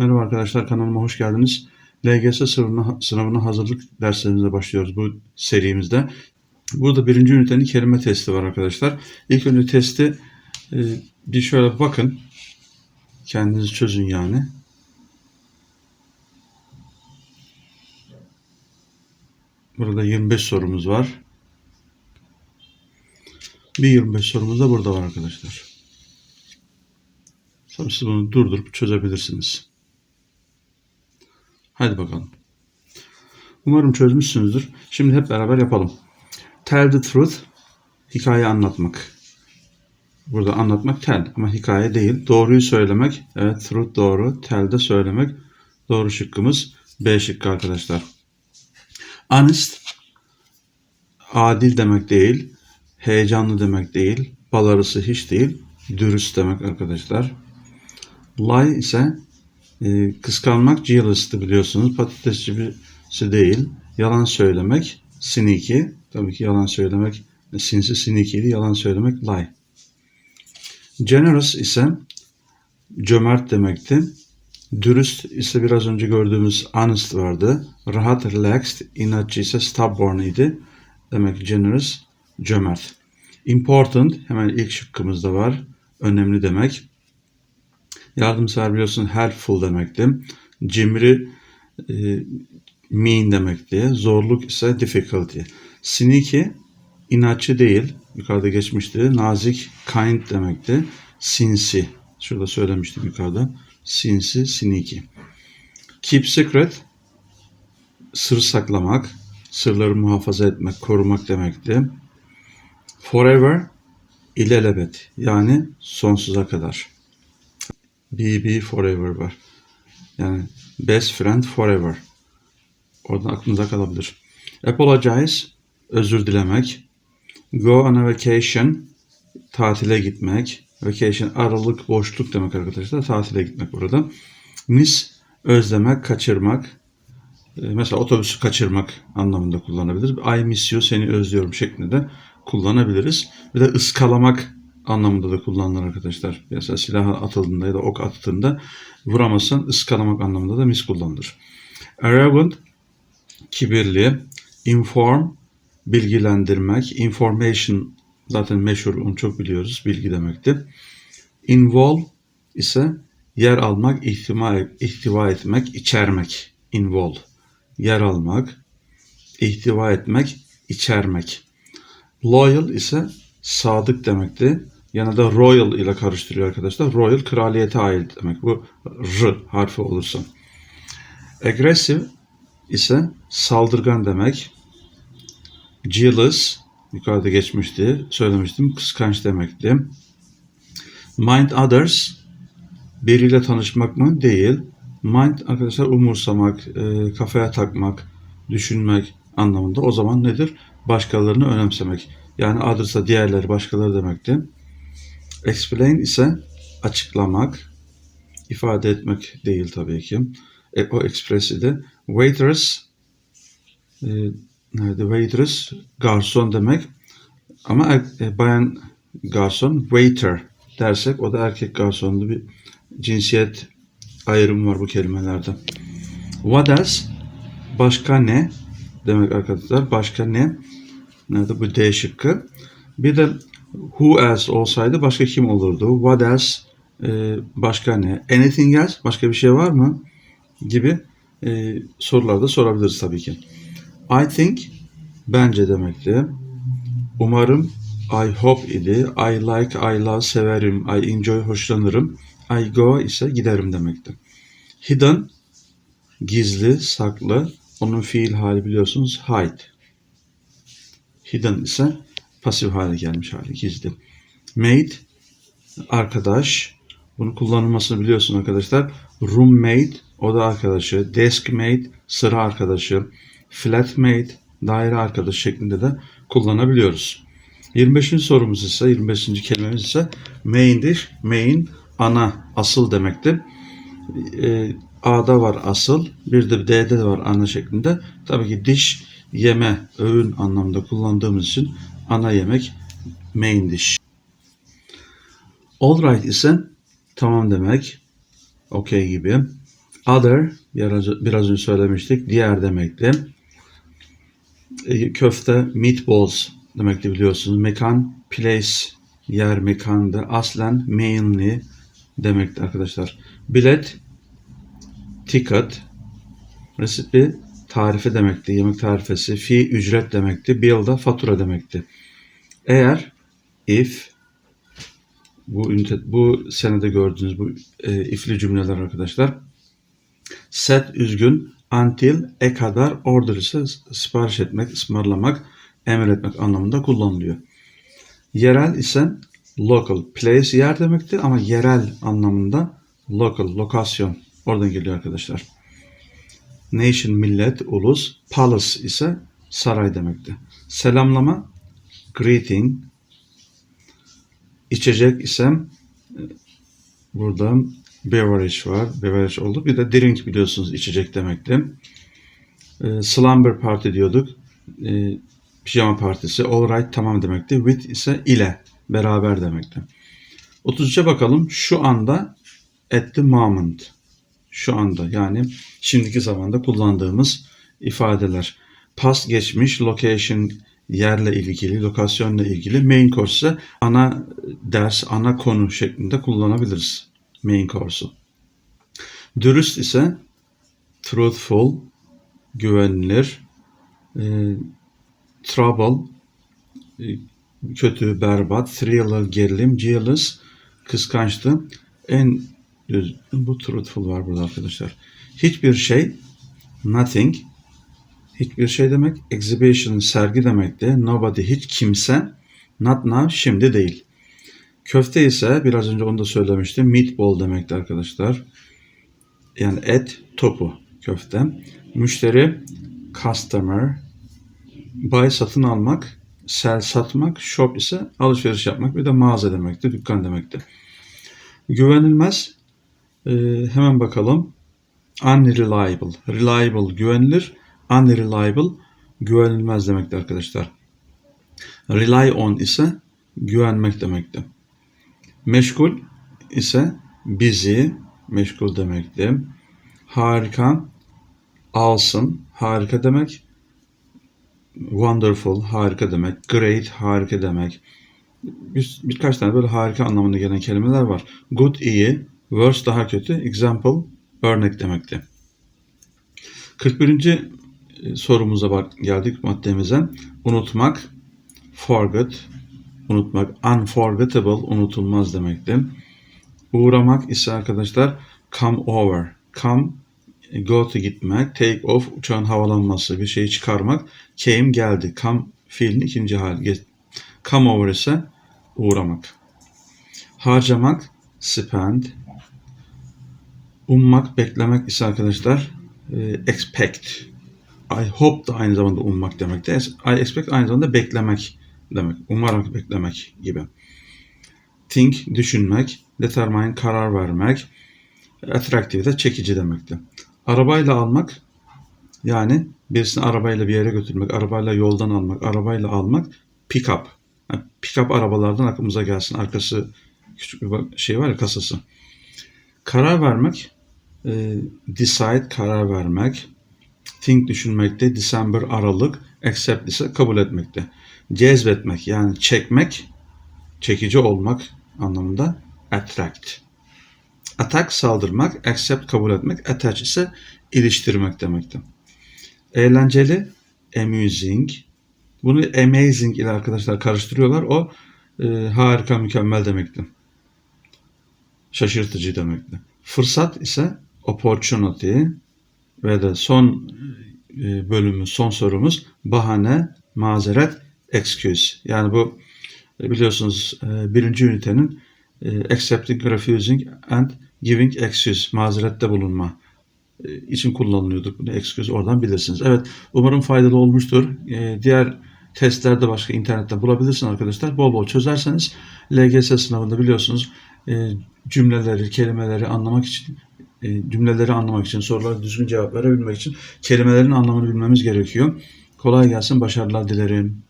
Merhaba arkadaşlar kanalıma hoş geldiniz. LGS sınavına, sınavına hazırlık derslerimize başlıyoruz bu serimizde. Burada birinci ünitenin kelime testi var arkadaşlar. İlk önce testi e, bir şöyle bakın. Kendiniz çözün yani. Burada 25 sorumuz var. Bir 25 sorumuz da burada var arkadaşlar. Siz bunu durdurup çözebilirsiniz. Hadi bakalım. Umarım çözmüşsünüzdür. Şimdi hep beraber yapalım. Tell the truth. Hikaye anlatmak. Burada anlatmak tell ama hikaye değil. Doğruyu söylemek. Evet truth doğru. Tell de söylemek. Doğru şıkkımız B şıkkı arkadaşlar. Honest. Adil demek değil. Heyecanlı demek değil. Bal hiç değil. Dürüst demek arkadaşlar. Lie ise e, kıskanmak jealous'tı biliyorsunuz. Patatesçi birisi değil. Yalan söylemek sneaky. Tabii ki yalan söylemek sinsi sneaky'di. Yalan söylemek lie. Generous ise cömert demekti. Dürüst ise biraz önce gördüğümüz honest vardı. Rahat, relaxed, inatçı ise stubborn idi. Demek generous, cömert. Important hemen ilk şıkkımızda var. Önemli demek. Yardımsever biliyorsun helpful demekti. Cimri e, mean demekti. Zorluk ise difficulty. Sneaky inatçı değil. Yukarıda geçmişti. Nazik kind demekti. Sinsi. Şurada söylemiştim yukarıda. Sinsi, sneaky. Keep secret sır saklamak, sırları muhafaza etmek, korumak demekti. Forever ilelebet yani sonsuza kadar. BB Forever var. Yani best friend forever. Oradan aklınıza kalabilir. Apologize, özür dilemek. Go on a vacation, tatile gitmek. Vacation, aralık, boşluk demek arkadaşlar. Tatile gitmek burada. Miss, özlemek, kaçırmak. Ee, Mesela otobüsü kaçırmak anlamında kullanabiliriz. I miss you, seni özlüyorum şeklinde de kullanabiliriz. Bir de ıskalamak anlamında da kullanılır arkadaşlar. Mesela silah atıldığında ya da ok attığında vuramazsan ıskalamak anlamında da mis kullanılır. Arrogant kibirli, inform bilgilendirmek, information zaten meşhur onu çok biliyoruz bilgi demekti. Involve ise yer almak, ihtima, ihtiva etmek, içermek. Involve. Yer almak, ihtiva etmek, içermek. Loyal ise sadık demekti. Yani da royal ile karıştırıyor arkadaşlar. Royal kraliyete ait demek. Bu R harfi olursa. Aggressive ise saldırgan demek. Jealous yukarıda geçmişti. Söylemiştim. Kıskanç demekti. Mind others biriyle tanışmak mı? Değil. Mind arkadaşlar umursamak, e, kafaya takmak, düşünmek anlamında. O zaman nedir? Başkalarını önemsemek. Yani others'a diğerleri başkaları demekti. Explain ise açıklamak, ifade etmek değil tabii ki. E, o express idi. Waitress e, nerede? Waitress garson demek. Ama er, e, bayan garson waiter dersek o da erkek garsonlu bir cinsiyet ayrımı var bu kelimelerde. What else? Başka ne? Demek arkadaşlar. Başka ne? Nerede bu D şıkkı? Bir de who else olsaydı başka kim olurdu? What else? Ee, başka ne? Anything else? Başka bir şey var mı? Gibi e, sorular da sorabiliriz tabii ki. I think bence demekti. Umarım I hope idi. I like, I love, severim. I enjoy, hoşlanırım. I go ise giderim demekti. Hidden gizli, saklı. Onun fiil hali biliyorsunuz hide. Hidden ise pasif hale gelmiş hali gizli. Mate arkadaş. Bunu kullanılmasını biliyorsun arkadaşlar. Roommate o da arkadaşı. Deskmate sıra arkadaşı. Flatmate daire arkadaşı şeklinde de kullanabiliyoruz. 25. sorumuz ise 25. kelimemiz ise main'dir. Main ana, asıl demektir. Ee, A'da var asıl, bir de D'de de var ana şeklinde. Tabii ki diş, yeme, öğün anlamında kullandığımız için ana yemek main dish. Alright ise tamam demek. Okey gibi. Other biraz, biraz önce söylemiştik. Diğer demekti. E, Köfte meatballs demekti biliyorsunuz. Mekan place yer mekandı. Aslen mainly demekti arkadaşlar. Bilet ticket recipe tarifi demekti. Yemek tarifesi. Fee ücret demekti. Bill da fatura demekti. Eğer if bu ünite, bu senede gördüğünüz bu e, ifli cümleler arkadaşlar. Set üzgün until e kadar order ise sipariş etmek, ısmarlamak, emretmek anlamında kullanılıyor. Yerel ise local, place yer demekti ama yerel anlamında local, lokasyon oradan geliyor arkadaşlar. Nation, millet, ulus, palace ise saray demekti. Selamlama, greeting, içecek ise e, burada beverage var. Beverage oldu. Bir de drink biliyorsunuz içecek demekti. E, slumber party diyorduk. E, pijama partisi. All right tamam demekti. With ise ile beraber demekti. 33'e bakalım. Şu anda at the moment. Şu anda yani şimdiki zamanda kullandığımız ifadeler. Past geçmiş, location yerle ilgili, lokasyonla ilgili. Main course ise ana ders, ana konu şeklinde kullanabiliriz. Main course'u. Dürüst ise truthful, güvenilir, e, trouble, e, kötü, berbat, thriller, gerilim, jealous, kıskançtı. En bu truthful var burada arkadaşlar. Hiçbir şey, nothing, hiçbir şey demek. Exhibition sergi demekti. Nobody hiç kimse. Not now şimdi değil. Köfte ise biraz önce onu da söylemiştim. Meatball demekti arkadaşlar. Yani et topu köfte. Müşteri customer. Buy satın almak. Sell satmak. Shop ise alışveriş yapmak. Bir de mağaza demekti. Dükkan demekti. Güvenilmez. Ee, hemen bakalım. Unreliable. Reliable güvenilir unreliable güvenilmez demekti arkadaşlar. Rely on ise güvenmek demekti. Meşgul ise busy meşgul demekti. Harika alsın harika demek. Wonderful harika demek. Great harika demek. Bir, birkaç tane böyle harika anlamında gelen kelimeler var. Good iyi, worse daha kötü, example örnek demekti. 41 sorumuza bak geldik maddemize. Unutmak, forget, unutmak, unforgettable, unutulmaz demekti. Uğramak ise arkadaşlar come over, come, go to gitmek, take off, uçağın havalanması, bir şeyi çıkarmak, came geldi, come fiilin ikinci hali. Come over ise uğramak. Harcamak, spend. Ummak, beklemek ise arkadaşlar expect, I hope da aynı zamanda ummak demekti. I expect aynı zamanda beklemek demek. Umarak beklemek gibi. Think, düşünmek. Determine, karar vermek. Attractive de çekici demekti. Arabayla almak yani birisini arabayla bir yere götürmek, arabayla yoldan almak, arabayla almak pick up. Yani pick up arabalardan aklımıza gelsin. Arkası küçük bir şey var ya kasası. Karar vermek, e, decide karar vermek, think düşünmekte, December Aralık, accept ise kabul etmekte. Cezbetmek yani çekmek, çekici olmak anlamında attract. Attack saldırmak, accept kabul etmek, attach ise iliştirmek demekti. Eğlenceli, amusing. Bunu amazing ile arkadaşlar karıştırıyorlar. O e, harika, mükemmel demekti. Şaşırtıcı demekti. Fırsat ise opportunity ve de son e, bölümümüz, son sorumuz bahane, mazeret, excuse. Yani bu e, biliyorsunuz e, birinci ünitenin accepting, refusing and giving excuse, mazerette bulunma için kullanılıyordu. Bunu excuse oradan bilirsiniz. Evet, umarım faydalı olmuştur. Diğer testlerde başka internetten bulabilirsiniz arkadaşlar. Bol bol çözerseniz LGS sınavında biliyorsunuz cümleleri, kelimeleri anlamak için cümleleri anlamak için, sorulara düzgün cevap verebilmek için kelimelerin anlamını bilmemiz gerekiyor. Kolay gelsin, başarılar dilerim.